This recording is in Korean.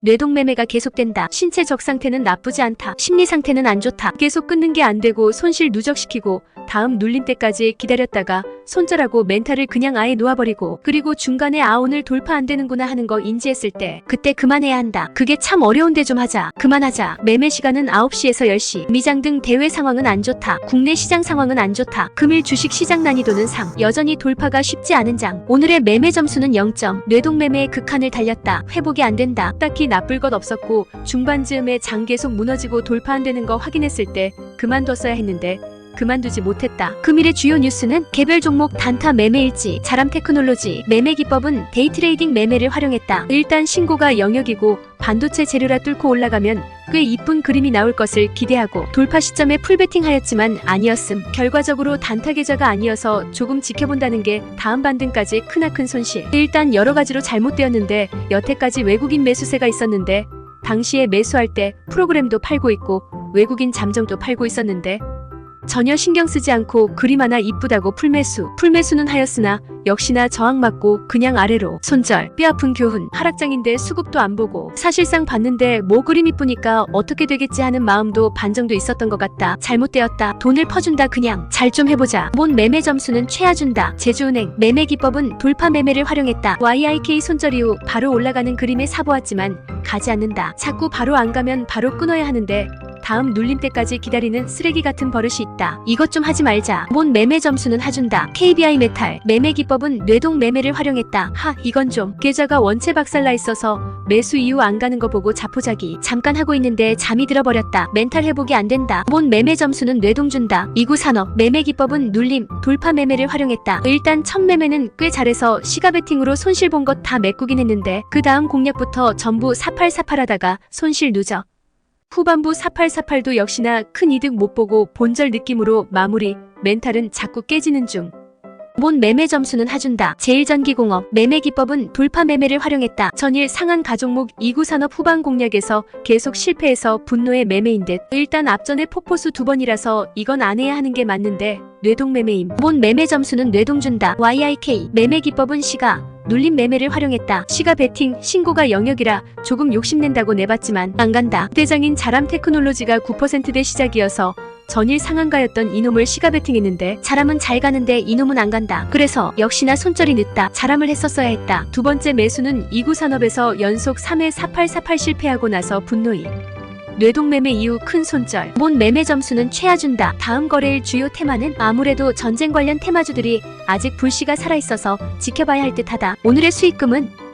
뇌동매매가 계속된다. 신체 적 상태는 나쁘지 않다. 심리 상태는 안 좋다. 계속 끊는 게 안 되고 손실 누적시키고 다음 눌림 때까지 기다렸다가 손절하고 멘탈을 그냥 아예 놓아버리고 그리고 중간에 아 오늘 돌파 안 되는구나 하는 거 인지했을 때 그때 그만해야 한다. 그게 참 어려운데 좀 하자. 그만하자. 매매 시간은 9시에서 10시. 미장 등 대외 상황은 안 좋다. 국내 시장 상황은 안 좋다. 금일 주식 시장 난이도는 3. 여전히 돌파가 쉽지 않은 장. 오늘의 매매 점수는 0점. 뇌동매매의 극한을 달렸다. 회복이 안 된다. 딱히 나쁠 것 없었고 중반 즈음에 장 계속 무너지고 돌파 안 되는 거 확인했을 때 그만뒀어야 했는데 그만두지 못했다. 금일의 주요 뉴스는 개별 종목 단타 매매일지, 자람 테크놀로지, 매매 기법은 데이트레이딩 매매를 활용했다. 일단 신고가 영역이고 반도체 재료라 뚫고 올라가면 꽤 이쁜 그림이 나올 것을 기대하고 돌파 시점에 풀베팅 하였지만 아니었음. 결과적으로 단타 계좌가 아니어서 조금 지켜본다는 게 다음 반등까지 크나큰 손실. 일단 여러 가지로 잘못되었는데 여태까지 외국인 매수세가 있었는데 당시에 매수할 때 프로그램도 팔고 있고 외국인 잠정도 팔고 있었는데 전혀 신경 쓰지 않고 그림 하나 이쁘다고 풀매수. 풀매수는 하였으나 역시나 저항 맞고 그냥 아래로 손절. 뼈아픈 교훈. 하락장인데 수급도 안 보고 사실상 봤는데 뭐 그림 이쁘니까 어떻게 되겠지 하는 마음도 반 정도 있었던 것 같다. 잘못되었다. 돈을 퍼준다 그냥. 잘 좀 해보자. 몬 매매 점수는 최하준다. 제주은행 매매 기법은 돌파 매매를 활용했다. YIK 손절 이후 바로 올라가는 그림에 사보았지만 가지 않는다. 자꾸 바로 안 가면 바로 끊어야 하는데 다음 눌림 때까지 기다리는 쓰레기 같은 버릇이 있다. 이것 좀 하지 말자. 몬 매매 점수는 하준다. KBI 메탈 매매 기법은 뇌동 매매를 활용했다. 하 이건 좀 계좌가 원체 박살나 있어서 매수 이후 안 가는 거 보고 자포자기 잠깐 하고 있는데 잠이 들어버렸다. 멘탈 회복이 안 된다. 몬 매매 점수는 뇌동 준다. 이구 산업 매매 기법은 눌림 돌파 매매를 활용했다. 일단 첫 매매는 꽤 잘해서 시가 베팅으로 손실 본 것 다 메꾸긴 했는데 그 다음 공략부터 전부 사팔사팔 하다가 손실 누적. 후반부 4848도 역시나 큰 이득 못 보고 본절 느낌으로 마무리, 멘탈은 자꾸 깨지는 중. 몬 매매 점수는 하준다. 제일전기공업 매매 기법은 돌파 매매를 활용했다. 전일 상한 가종목 2구 산업 후반 공략에서 계속 실패해서 분노의 매매인 듯. 일단 앞전에 폭포수 두 번이라서 이건 안 해야 하는 게 맞는데 뇌동 매매임. 몬 매매 점수는 뇌동 준다. YIK 매매 기법은 시가 눌림 매매를 활용했다. 시가 베팅 신고가 영역이라 조금 욕심낸다고 내봤지만 안 간다. 대장인 자람 테크놀로지가 9%대 시작이어서 전일 상한가였던 이놈을 시가 베팅했는데 자람은 잘 가는데 이놈은 안 간다. 그래서 역시나 손절이 늦다. 자람을 했었어야 했다. 두 번째 매수는 이구 산업에서 연속 3회 4848 실패하고 나서 분노이. 뇌동매매 이후 큰 손절. 몬 매매 점수는 최하준다. 다음 거래일 주요 테마는 아무래도 전쟁 관련 테마주들이 아직 불씨가 살아있어서 지켜봐야 할 듯하다. 오늘의 수익금은